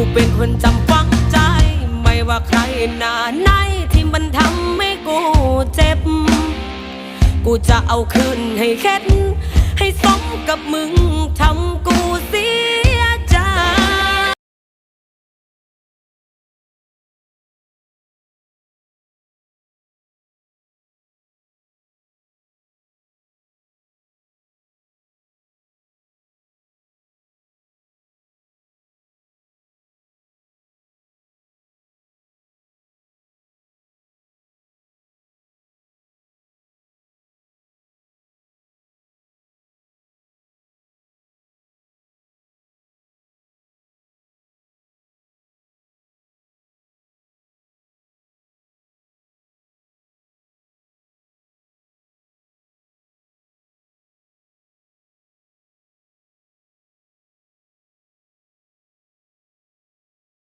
กูเป็นคนจำฝังใจ ไม่ว่าใครหน้าไหนที่มันทำให้กูเจ็บ กูจะเอาคืนให้เข็ดให้สมกับมึงทำ